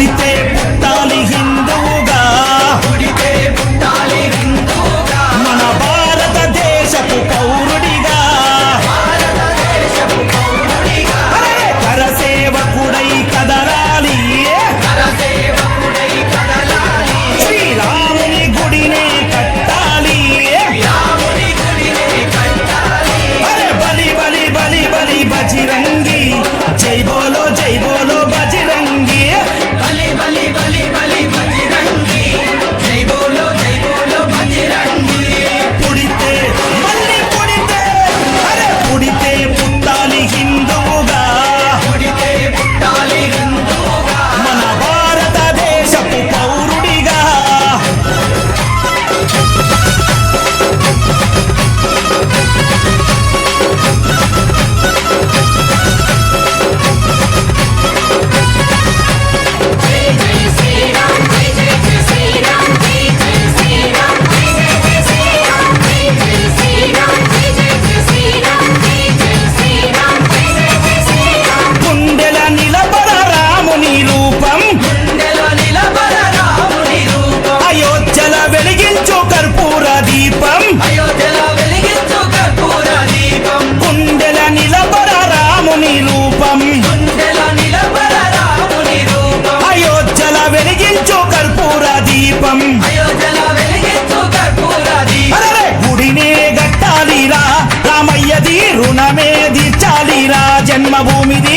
viste జన్మభూమిది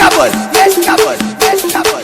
cabot, yes cabot, yes cabot.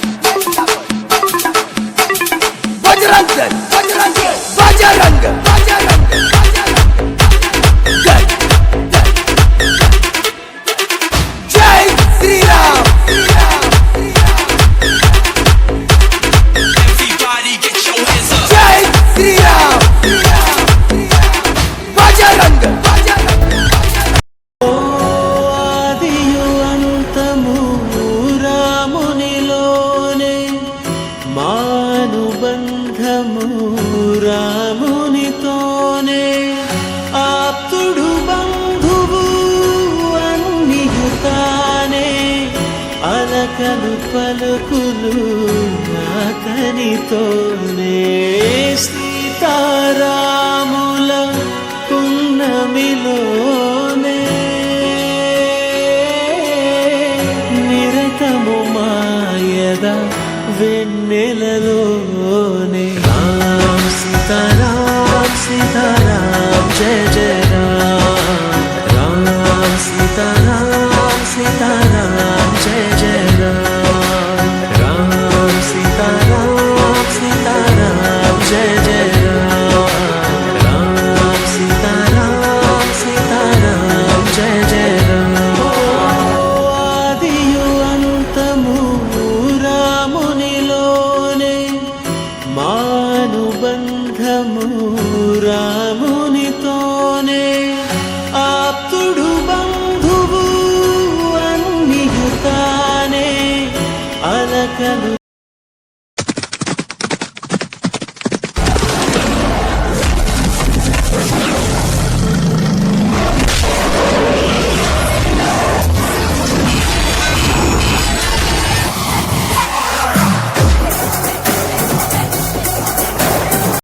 పలకలు పలుకులు నా నాతనితోనే సీతారాముల పున్నమిలోనే నిరతము మాయద వెన్నెలలోనే. సీతారాం సీతారాం జయ జయ రామ్. రామ్ సీతారాం సీతారాం మానుబంధము రామునితోనే ఆప్తుడు బంధువు అన్నియుతానే అలకలు